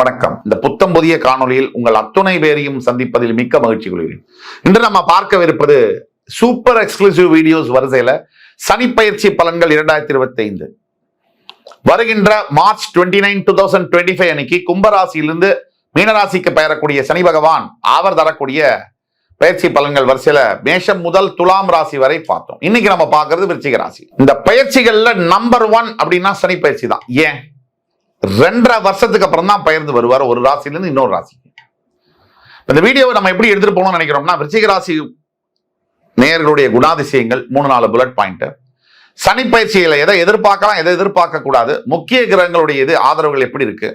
வணக்கம். இந்த புத்தம் புதிய காணொளியில் உங்கள் அத்துணை பேரையும் சந்திப்பதில் மிக்க மகிழ்ச்சி கொள்கிறேன். இன்று நம்ம பார்க்கவிருப்பது சூப்பர் எக்ஸ்க்ளூசிவ் வீடியோஸ் வரிசையில சனிப்பயிற்சி பலன்கள் இரண்டாயிரத்தி இருபத்தி ஐந்து வருகின்ற March twenty nine two thousand twenty five அன்னைக்கு கும்பராசியிலிருந்து மீனராசிக்கு பெயரக்கூடிய சனி பகவான் அவர் தரக்கூடிய பயிற்சி பலன்கள் வரிசையில மேஷம் முதல் துலாம் ராசி வரை பார்த்தோம். இன்னைக்கு நம்ம பார்க்கறது விருச்சிக ராசி. இந்த பயிற்சிகள்ல நம்பர் ஒன் அப்படின்னா சனி பயிற்சி தான். ஏன்? ரெண்டரை வருஷத்துக்கு அப்புறம் தான் பயிர்ந்து வருவார். ஒரு ராசிலேருந்து இன்னொரு ராசிக்கு. இந்த வீடியோவை நம்ம எப்படி எடுத்துட்டு போகணும்னு நினைக்கிறோம்னா விருச்சிக ராசி நேர்களுடைய குணாதிசயங்கள் மூணு நாலு புல்லட் பாயிண்ட்டு சனி பயிற்சியில் எதை எதிர்பார்க்கலாம் எதை எதிர்பார்க்க கூடாது முக்கிய கிரகங்களுடைய இது ஆதரவுகள் எப்படி இருக்கு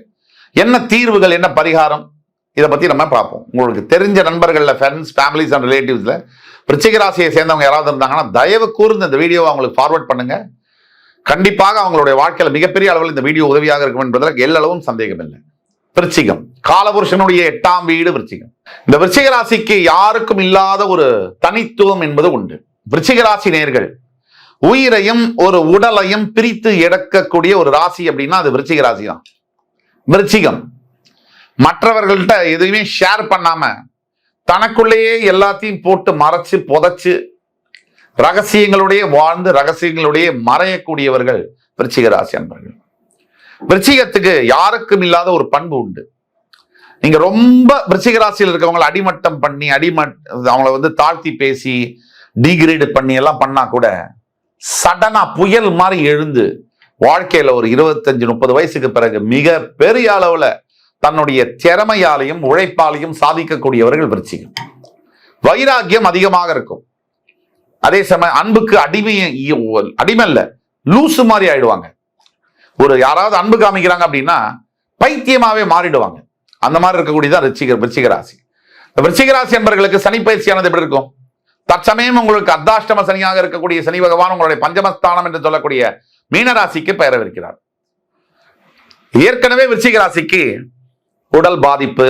என்ன தீர்வுகள் என்ன பரிகாரம் இதை பற்றி நம்ம பார்ப்போம். உங்களுக்கு தெரிஞ்ச நண்பர்களில் ஃப்ரெண்ட்ஸ் ஃபேமிலிஸ் அண்ட் ரிலேட்டிவ்ஸில் விருச்சிக ராசியை சேர்ந்தவங்க யாராவது இருந்தாங்கன்னா தயவு கூர்ந்து இந்த வீடியோவை அவங்களுக்கு ஃபார்வர்ட் பண்ணுங்கள் கண்டிப்பாக அவங்களுடைய வாழ்க்கையில் மிகப்பெரிய அளவில் இந்த வீடியோ உதவியாக இருக்கும் என்பதில் எல்லளவும் சந்தேகம் இல்லை விருச்சிகம். காலபுருஷனுடைய எட்டாம் வீடு விருச்சிகம். இந்த விருச்சிக ராசிக்கு யாருக்கும் இல்லாத ஒரு தனித்துவம் என்பது உண்டு. விருச்சிக ராசி நேர்கள் உயிரையும் ஒரு உடலையும் பிரித்து எடுக்கக்கூடிய ஒரு ராசி அப்படின்னா அது விருச்சிக ராசி தான் விருச்சிகம். மற்றவர்கள்ட்ட எதுவுமே ஷேர் பண்ணாம தனக்குள்ளேயே எல்லாத்தையும் போட்டு மறைச்சு புதைச்சு ரகசியங்களுடைய வாழ்ந்து ரகசியங்களுடைய மறையக்கூடியவர்கள் விருச்சிக ராசி அன்பர்கள். விருச்சிகத்துக்கு யாருக்கும் இல்லாத ஒரு பண்பு உண்டு. நீங்க ரொம்ப விருச்சிக ராசியில் இருக்கவங்களை அடிமட்டம் பண்ணி அடிமட் அவங்கள வந்து தாழ்த்தி பேசி டிகிரேடு பண்ணி எல்லாம் பண்ணா கூட சடனா புயல் மாதிரி எழுந்து வாழ்க்கையில ஒரு இருபத்தஞ்சு முப்பது வயசுக்கு பிறகு மிக பெரிய அளவுல தன்னுடைய திறமையாலையும் உழைப்பாலையும் சாதிக்கக்கூடியவர்கள் விருச்சிகம். வைராக்கியம் அதிகமாக இருக்கும். அதே சமயம் அன்புக்கு அடிமை அடிமை இல்ல லூசு மாதிரி ஆயிடுவாங்க. ஒரு யாராவது அன்பு காமிக்கிறாங்க அப்படின்னா பைத்தியமாவே மாறிடுவாங்க. அந்த மாதிரி இருக்கக்கூடியதான் ரிச்சிக விருச்சிக இந்த விருச்சிக என்பவர்களுக்கு சனி பயிற்சியானது எப்படி இருக்கும்? தற்சமயம் உங்களுக்கு அர்த்தாஷ்டம சனியாக இருக்கக்கூடிய சனி பகவான் உங்களுடைய பஞ்சமஸ்தானம் என்று சொல்லக்கூடிய மீனராசிக்கு பெயரவிருக்கிறார். ஏற்கனவே விருச்சிகராசிக்கு உடல் பாதிப்பு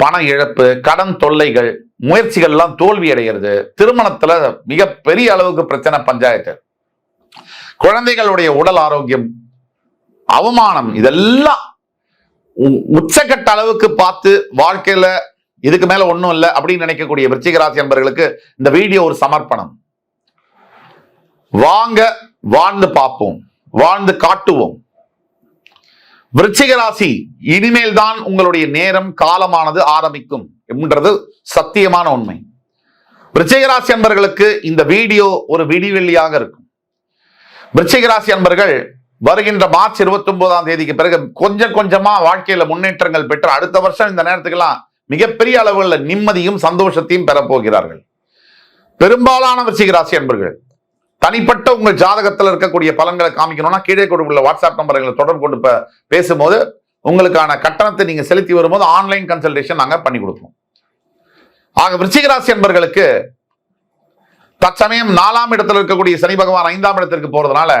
பண இழப்பு கடன் தொல்லைகள் முயற்சிகள் எல்லாம் தோல்வி அடைகிறது திருமணத்துல மிக பெரிய அளவுக்கு பிரச்சனை பஞ்சாயத்து. குழந்தைகளுடைய உடல் ஆரோக்கியம் அவமானம் இதெல்லாம் உ- உச்சக்கட்ட அளவுக்கு பார்த்து வாழ்க்கையில இதுக்கு மேல ஒண்ணும் இல்லை அப்படின்னு நினைக்கக்கூடிய விருச்சிக ராசி என்பவர்களுக்கு இந்த வீடியோ ஒரு சமர்ப்பணம். வாங்க வாழ்ந்து பார்ப்போம் வாழ்ந்து காட்டுவோம். விருச்சிக ராசி இனிமேல் தான் உங்களுடைய நேரம் காலமானது ஆரம்பிக்கும். என்றது சத்தியமான உண்மை. விருச்சிகராசி அன்பர்களுக்கு இந்த வீடியோ ஒரு விடிவெள்ளியாக இருக்கும். விருச்சிகராசி அன்பர்கள் வருகின்ற மார்ச் இருபத்தி ஒன்பதாம் தேதிக்கு பிறகு கொஞ்சம் கொஞ்சமா வாழ்க்கையில முன்னேற்றங்கள் பெற்று அடுத்த வருஷம் இந்த நேரத்துக்கெல்லாம் மிகப்பெரிய அளவுகளில் நிம்மதியும் சந்தோஷத்தையும் பெறப்போகிறார்கள் பெரும்பாலான விருச்சிகராசி அன்பர்கள் தனிப்பட்ட உங்கள் ஜாதகத்தில் இருக்கக்கூடிய பலன்களை காமிக்கணும்னா கீழே கொடுக்குள்ள வாட்ஸ்அப் நம்பர்களை தொடர்பு கொண்டு பேசும்போது உங்களுக்கான கட்டணத்தை நீங்கள் செலுத்தி வரும்போது ஆன்லைன் கன்சல்டேஷன் நாங்கள் பண்ணி கொடுப்போம். ஆக விருச்சிக ராசி என்பர்களுக்கு தற்சமயம் நாலாம் இடத்துல இருக்கக்கூடிய சனி பகவான் ஐந்தாம் இடத்திற்கு போறதுனால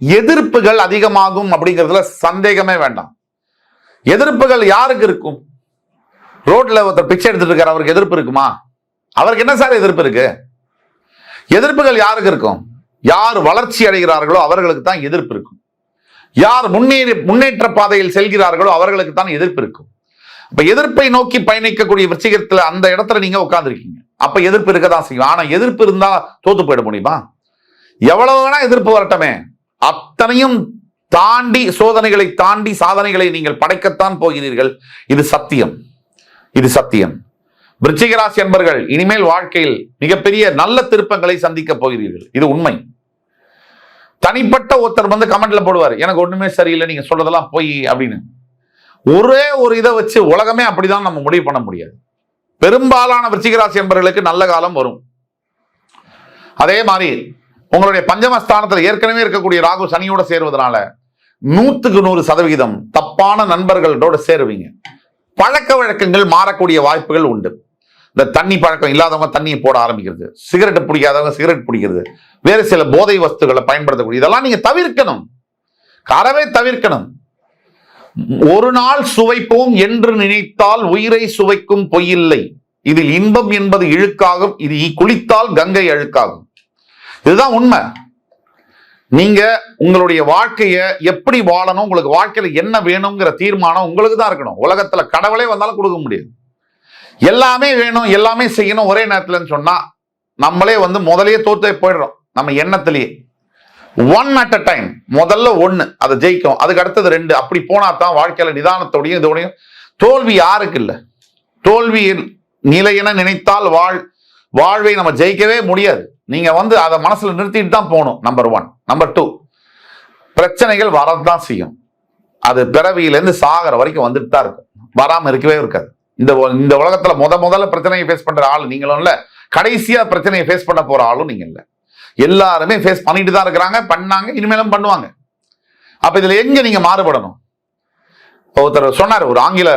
எதிர்ப்புகள் அதிகமாகும் அப்படிங்கிறதுல சந்தேகமே வேண்டாம். எதிர்ப்புகள் யாருக்கு இருக்கும்? ரோட்ல ஒருத்தர் பிச்சை எடுத்துட்டு இருக்காரு அவருக்கு எதிர்ப்பு இருக்குமா? அவருக்கு என்ன சார் எதிர்ப்பு இருக்கு? எதிர்ப்புகள் யாருக்கு இருக்கும்? யார் வளர்ச்சி அடைகிறார்களோ அவர்களுக்கு தான் எதிர்ப்பு இருக்கும். யார் முன்னேறி முன்னேற்ற பாதையில் செல்கிறார்களோ அவர்களுக்கு தான் எதிர்ப்பு இருக்கும். அப்ப எதிர்ப்பை நோக்கி பயணிக்கக்கூடிய விருச்சிகத்துல அந்த இடத்துல நீங்க உட்கார்ந்துருக்கீங்க. அப்ப எதிர்ப்பு இருக்க தான் செய்யும். ஆனா எதிர்ப்பு இருந்தா தோத்து போயிட முடியுமா? எவ்வளவு வேணா எதிர்ப்பு வரட்டுமே. அத்தனையும் தாண்டி சோதனைகளை தாண்டி சாதனைகளை நீங்கள் படைக்கத்தான் போகிறீர்கள். இது சத்தியம். இது சத்தியம். விருச்சிகராசி என்பர்கள் இனிமேல் வாழ்க்கையில் மிகப்பெரிய நல்ல திருப்பங்களை சந்திக்க போகிறீர்கள். இது உண்மை. தனிப்பட்ட ஒருத்தர் வந்து கமெண்ட்ல போடுவார். எனக்கு ஒண்ணுமே சரியில்லை நீங்க சொல்றதெல்லாம் போய் அப்படின்னு. ஒரே ஒரு இதை வச்சு உலகமே அப்படிதான் நம்ம முடிவு பண்ண முடியாது. பெரும்பாலான விருச்சிகராசி என்பர்களுக்கு என்பவர்களுக்கு நல்ல காலம் வரும். அதே மாதிரி உங்களுடைய பஞ்சமஸ்தானத்தில் ஏற்கனவே இருக்கக்கூடிய ராகு சனியோட சேருவதனால நூற்றுக்கு நூறு சதவிகிதம் தப்பான நண்பர்களோட சேருவீங்க. பழக்க வழக்கங்கள் மாறக்கூடிய வாய்ப்புகள் உண்டு. இந்த தண்ணி பழக்கம் இல்லாதவங்க தண்ணியை போட ஆரம்பிக்கிறது. சிகரெட் பிடிக்காதவங்க சிகரெட் பிடிக்கிறது. வேறு சில போதை வஸ்துகளை பயன்படுத்தக்கூடிய இதெல்லாம் நீங்கள் தவிர்க்கணும். அறவே தவிர்க்கணும். ஒரு நாள் சுவைப்போம் என்று நினைத்தால் உயிரை சுவைக்கும் பொய்யில்லை. இதில் இன்பம் என்பது இழுக்காகும் இது குளித்தால் கங்கை அழுக்காகும். இதுதான் உண்மை. நீங்க உங்களுடைய வாழ்க்கைய எப்படி வாழணும் உங்களுக்கு வாழ்க்கையில என்ன வேணுங்கிற தீர்மானம் உங்களுக்கு தான் இருக்கணும். உலகத்துல கடவுளே வந்தாலும் கொடுக்க முடியாது. எல்லாமே வேணும் எல்லாமே செய்யணும் ஒரே நேரத்துலன்னு சொன்னா நம்மளே வந்து முதலே தோத்தே போயிடுறோம். நம்ம எண்ணத்திலேயே. ஒன் அட் அ டைம் முதல்ல ஒன்று அதை ஜெயிக்கும். அதுக்கு அடுத்தது ரெண்டு. அப்படி போனா தான் வாழ்க்கையில் நிதானத்தோடையும் இதோடையும். தோல்வி யாருக்கு இல்லை? தோல்வியில் நிலையென நினைத்தால் வாழ் வாழ்வை நம்ம ஜெயிக்கவே முடியாது. நீங்க வந்து அதை மனசுல நிறுத்திட்டு தான் போகணும் நம்பர் ஒன் நம்பர் டூ பிரச்சனைகள் வரதான் செய்யும். அது பிறவியிலேருந்து சாகிற வரைக்கும் வந்துட்டு தான் இருக்கும். வராமல் இருக்கவே இருக்காது. இந்த இந்த உலகத்துல முத முதல்ல பிரச்சனையை ஃபேஸ் பண்ற ஆள் நீங்களும் இல்லை. கடைசியா பிரச்சனையை ஃபேஸ் பண்ண போற ஆளும் நீங்க இல்லை. எல்லாருமே ஃபேஸ் பண்ணிட்டு தான் இருக்கிறாங்க பண்ணாங்க இனிமேலும் பண்ணுவாங்க. அப்போ இதில் எங்கே நீங்கள் மாறுபடணும்? ஒருத்தர் சொன்னார் ஒரு ஆங்கில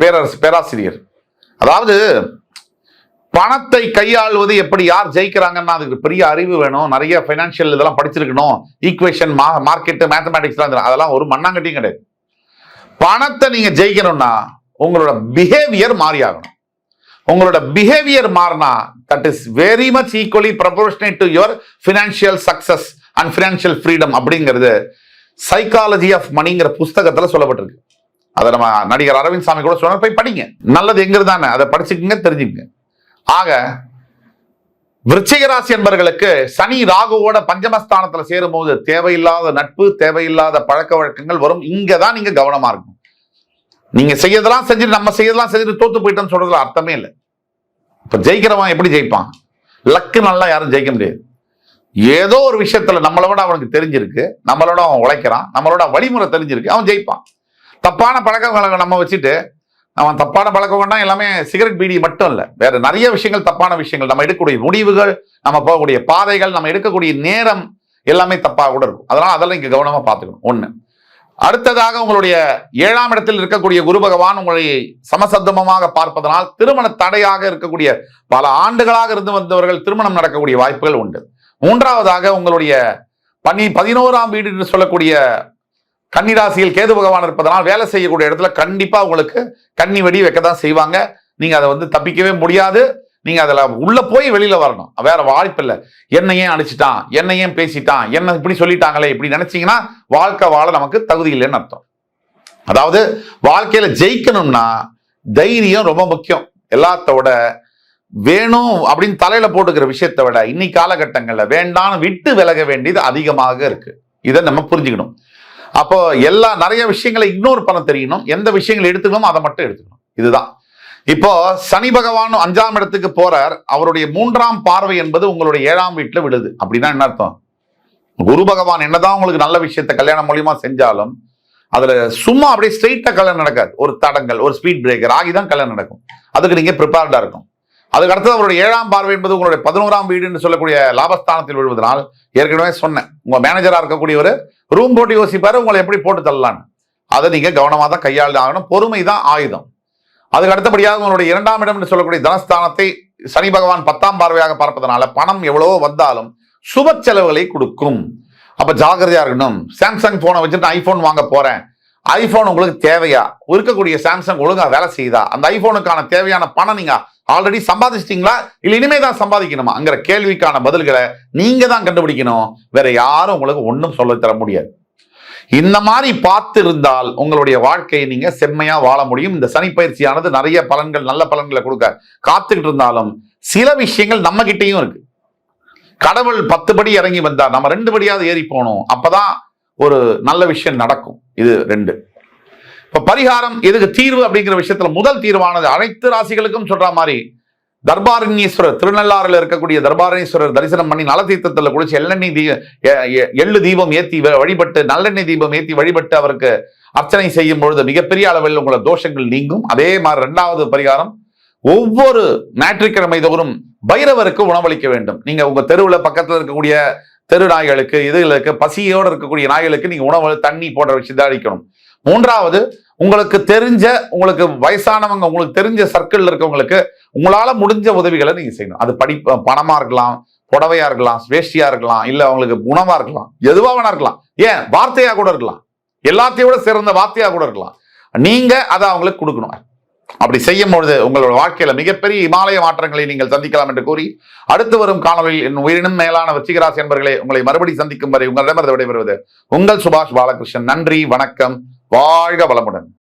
பேரரசு பேராசிரியர். அதாவது பணத்தை கையாள்வது எப்படி யார் ஜெயிக்கிறாங்கன்னா அதுக்கு பெரிய அறிவு வேணும். நிறைய ஃபைனான்சியல் இதெல்லாம் படிச்சிருக்கணும். ஈக்குவேஷன் மா மார்க்கெட்டு மேத்தமேட்டிக்ஸ்லாம் அதெல்லாம் ஒரு மண்ணாங்கட்டியும் கிடையாது. பணத்தை நீங்கள் ஜெயிக்கணும்னா உங்களோட பிஹேவியர் மாறி ஆகணும் உங்களோட பிஹேவியர் மாறினா that is very much equally proportionate to your financial success and financial freedom அப்படிங்கிறது சைக்காலஜி ஆஃப் மணிங்கிற புஸ்தகத்தில் சொல்லப்பட்டிருக்கு. அதை நம்ம நடிகர் அரவிந்த் சாமி கூட சொன்ன போய் படிங்க. நல்லது எங்கிறது தானே? அதை படிச்சுக்கங்க தெரிஞ்சுக்கங்க. ஆக விருச்சிகராசி என்பர்களுக்கு சனி ராகுவோட பஞ்சமஸ்தானத்தில் சேரும்போது தேவையில்லாத நட்பு தேவையில்லாத பழக்க வழக்கங்கள் வரும். இங்கே தான் நீங்கள் கவனமாக இருக்கும் நீங்க செய்யறதெல்லாம் செஞ்சுட்டு நம்ம செய்யறதெல்லாம் செஞ்சுட்டு தோத்து போயிட்டோம்னு சொல்றதுல அர்த்தமே இல்லை. இப்ப ஜெயிக்கிறவன் எப்படி ஜெயிப்பான்? லக்கு நல்லா யாரும் ஜெயிக்க முடியாது. ஏதோ ஒரு விஷயத்துல நம்மளை விட அவனுக்கு தெரிஞ்சிருக்கு நம்மளோட அவன் உழைக்கிறான் நம்மளோட வழிமுறை தெரிஞ்சிருக்கு அவன் ஜெயிப்பான். தப்பான பழக்க வழக்கம் நம்ம வச்சுட்டு அவன் தப்பான பழக்கம் எல்லாமே சிகரெட் பீடி மட்டும் இல்லை. வேற நிறைய விஷயங்கள் தப்பான விஷயங்கள். நம்ம எடுக்கக்கூடிய முடிவுகள் நம்ம போகக்கூடிய பாதைகள் நம்ம எடுக்கக்கூடிய நேரம் எல்லாமே தப்பாக கூட இருக்கும். அதனால அதெல்லாம் இங்கே கவனமாக பார்த்துக்கணும். ஒன்று அடுத்ததாக உங்களுடைய ஏழாம் இடத்தில் இருக்கக்கூடிய குரு பகவான் உங்களை சமசத்தமமாக பார்ப்பதனால் திருமண தடையாக இருக்கக்கூடிய பல ஆண்டுகளாக இருந்து வந்தவர்கள் திருமணம் நடக்கக்கூடிய வாய்ப்புகள் உண்டு. மூன்றாவதாக உங்களுடைய பனி பதினோராம் வீடு என்று சொல்லக்கூடிய கன்னிராசியில் கேது பகவான் இருப்பதனால் வேலை செய்யக்கூடிய இடத்துல கண்டிப்பாக உங்களுக்கு கன்னி வெடி வைக்க தான் செய்வாங்க. நீங்கள் அதை வந்து தப்பிக்கவே முடியாது. நீங்க அதில் உள்ள போய் வெளியில வரணும். வேற வாய்ப்பு இல்லை. என்ன ஏன் அடிச்சிட்டான்? என்ன ஏன் பேசிட்டான்? என்ன இப்படி சொல்லிட்டாங்களே? இப்படி நினைச்சீங்கன்னா வாழ்க்கை வாழ நமக்கு தகுதி இல்லைன்னு அர்த்தம். அதாவது வாழ்க்கையில ஜெயிக்கணும்னா தைரியம் ரொம்ப முக்கியம். எல்லாத்தோட வேணும் அப்படின்னு தலையில போட்டுக்கிற விஷயத்தை விட இன்னி காலகட்டங்கள்ல வேண்டாம்னு விட்டு விலக வேண்டியது அதிகமாக இருக்கு. இதை நம்ம புரிஞ்சுக்கணும். அப்போ எல்லா நிறைய விஷயங்களை இக்னோர் பண்ண தெரியணும். எந்த விஷயங்களை எடுத்துக்கணுமோ அதை மட்டும் எடுத்துக்கணும். இதுதான். இப்போ சனி பகவான் அஞ்சாம் இடத்துக்கு போறார். அவருடைய மூன்றாம் பார்வை என்பது உங்களுடைய ஏழாம் வீட்டில் விழுது. அப்படின்னா என்ன அர்த்தம்? குரு பகவான் என்னதான் உங்களுக்கு நல்ல விஷயத்த கல்யாணம் மூலியமா செஞ்சாலும் அதுல சும்மா அப்படியே ஸ்ட்ரெயிட்டா கல்யாணம் நடக்காது. ஒரு தடங்கள் ஒரு ஸ்பீட் பிரேக்கர் ஆகி தான் கல்யாணம் நடக்கும். அதுக்கு நீங்க ப்ரிப்பேர்டா இருக்கும் அதுக்கு அடுத்தது அவருடைய ஏழாம் பார்வை என்பது உங்களுடைய பதினோராம் வீடு என்று சொல்லக்கூடிய லாபஸ்தானத்தில் விழுவதனால் ஏற்கனவே சொன்னேன். உங்க மேனேஜரா இருக்கக்கூடியவர் ரூம் போட்டு யோசிப்பாரு உங்களை எப்படி போட்டு தள்ளலான்னு அதை நீங்க கவனமா தான் கையாள ஆகணும். பொறுமை தான் ஆயுதம். அதுக்கு அடுத்தபடியாக உங்களுடைய இரண்டாம் இடம் என்று சொல்லக்கூடிய தனஸ்தானத்தை சனி பகவான் பத்தாம் பார்வையாக பார்ப்பதனால பணம் எவ்வளவோ வந்தாலும் சுப செலவுகளை கொடுக்கும். அப்ப ஜாகிரதையா இருக்கணும். சாம்சங் போனை வச்சுட்டு ஐபோன் வாங்க போறேன். ஐபோன் உங்களுக்கு தேவையா? இருக்கக்கூடிய சாம்சங் ஒழுங்கா வேலை செய்யுதா? அந்த ஐபோனுக்கான தேவையான பணம் நீங்க ஆல்ரெடி சம்பாதிச்சிட்டீங்களா? இல்ல இனிமே தான் சம்பாதிக்கணுமா? அங்கிற கேள்விக்கான பதில்களை நீங்க தான் கண்டுபிடிக்கணும். வேற யாரும் உங்களுக்கு ஒன்றும் சொல்ல தர முடியாது. இந்த மாதிரி பார்த்து இருந்தால் உங்களுடைய வாழ்க்கையை நீங்க செம்மையா வாழ முடியும். இந்த சனி பயிற்சியானது நிறைய பலன்கள் நல்ல பலன்களை கொடுக்க காத்துக்கிட்டு இருந்தாலும் சில விஷயங்கள் நம்ம கிட்டேயும் இருக்கு. கடவுள் பத்து படி இறங்கி வந்தார். நம்ம ரெண்டு படியாவது ஏறி போகணும் அப்பதான் ஒரு நல்ல விஷயம் நடக்கும். இது ரெண்டு. இப்ப பரிகாரம் எதுக்கு தீர்வு அப்படிங்கிற விஷயத்துல முதல் தீர்வானது அனைத்து ராசிகளுக்கும் சொல்ற மாதிரி தர்பாரண்யேஸ்வரர் திருநள்ளாறுல இருக்கக்கூடிய தர்பாரண்யேஸ்வரர் தரிசனம் பண்ணி நலதீர்த்தத்துல குளிச்சு எள்ளெண்ணெய் தீ எள்ளு தீபம் ஏத்தி வழிபட்டு நல்லெண்ணெய் தீபம் ஏத்தி வழிபட்டு அவருக்கு அர்ச்சனை செய்யும் பொழுது மிகப்பெரிய அளவில் உங்களோட தோஷங்கள் நீங்கும். அதே மாதிரி ரெண்டாவது பரிகாரம் ஒவ்வொரு ஞாயிற்றுக்கிழமை தோறும் பைரவருக்கு உணவளிக்க வேண்டும். நீங்க உங்க தெருவுல பக்கத்துல இருக்கக்கூடிய தெரு நாய்களுக்கு இதுகளுக்கு பசியோடு இருக்கக்கூடிய நாய்களுக்கு நீங்க உணவு தண்ணி போன்ற விஷயத்தை அளிக்கணும் மூன்றாவது உங்களுக்கு தெரிஞ்ச உங்களுக்கு வயசானவங்க உங்களுக்கு தெரிஞ்ச சர்க்கிள்ல இருக்கவங்களுக்கு உங்களால முடிஞ்ச உதவிகளை நீங்க செய்யணும். அது படி பணமா இருக்கலாம் புடவையா இருக்கலாம் வேஷ்டியாக இருக்கலாம் இல்ல அவங்களுக்கு உணவாக இருக்கலாம் எதுவாக வேணா இருக்கலாம். ஏன்? வார்த்தையா கூட இருக்கலாம். எல்லாத்தையும் விட சிறந்த வார்த்தையா கூட இருக்கலாம். நீங்க அதை அவங்களுக்கு கொடுக்கணும். அப்படி செய்யும் பொழுது உங்களோட வாழ்க்கையில மிகப்பெரிய இமாலய மாற்றங்களை நீங்கள் சந்திக்கலாம் என்று கூறி அடுத்து வரும் காணொலியில் என் உயிரினும் மேலான வச்சிகராசி என்பர்களை உங்களை மறுபடி சந்திக்கும் வரை உங்களிடமிருந்து விடைபெறுவது உங்கள் சுபாஷ் பாலகிருஷ்ணன். நன்றி வணக்கம். வாழ்க வளமுடன்.